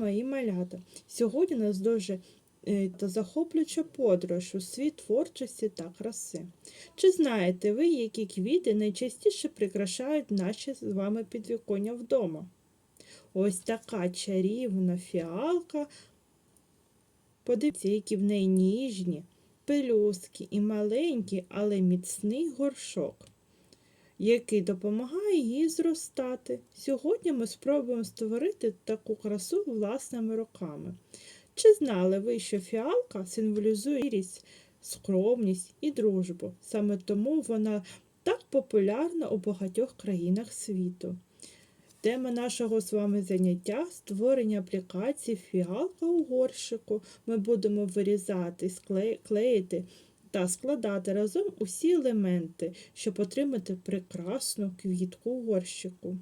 мої малята! Сьогодні нас дуже е, та захоплююча подорож у світ творчості та краси. Чи знаєте ви, які квіти найчастіше прикрашають наші з вами підвіконня вдома? Ось така чарівна фіалка. Подивіться, які в неї ніжні, пелюстки і маленький, але міцний горшок який допомагає їй зростати. Сьогодні ми спробуємо створити таку красу власними руками. Чи знали ви, що фіалка символізує вірність, скромність і дружбу? Саме тому вона так популярна у багатьох країнах світу. Тема нашого з вами заняття створення аплікації фіалка у горщику. Ми будемо вирізати, скле- клеїти та складати разом усі елементи, щоб отримати прекрасну квітку горщику.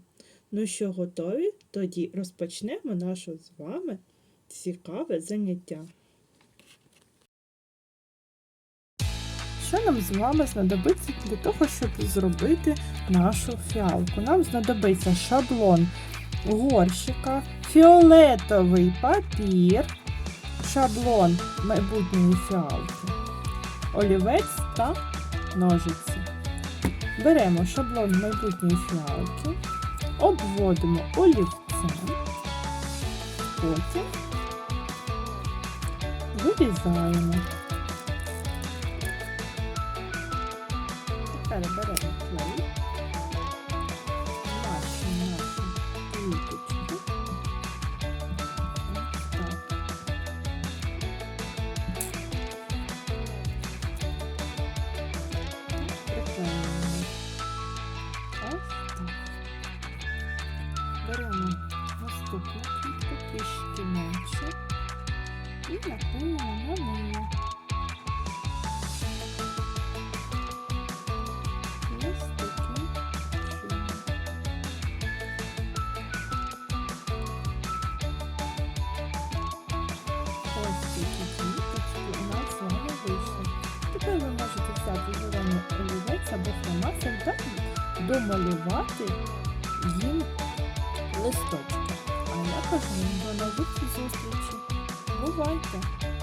Ну що, готові? Тоді розпочнемо наше з вами цікаве заняття. Що нам з вами знадобиться для того, щоб зробити нашу фіалку? Нам знадобиться шаблон горщика, фіолетовий папір, шаблон майбутньої фіалки олівець та ножиці. Беремо шаблон майбутньої фіалки, обводимо олівцем, потім вирізаємо. Тепер беремо клей, Беремо наступну квітку трішки менше і наклеюємо на неї. Домалювати їм листочки. А я кажу вам до нових зустрічей. Бувайте!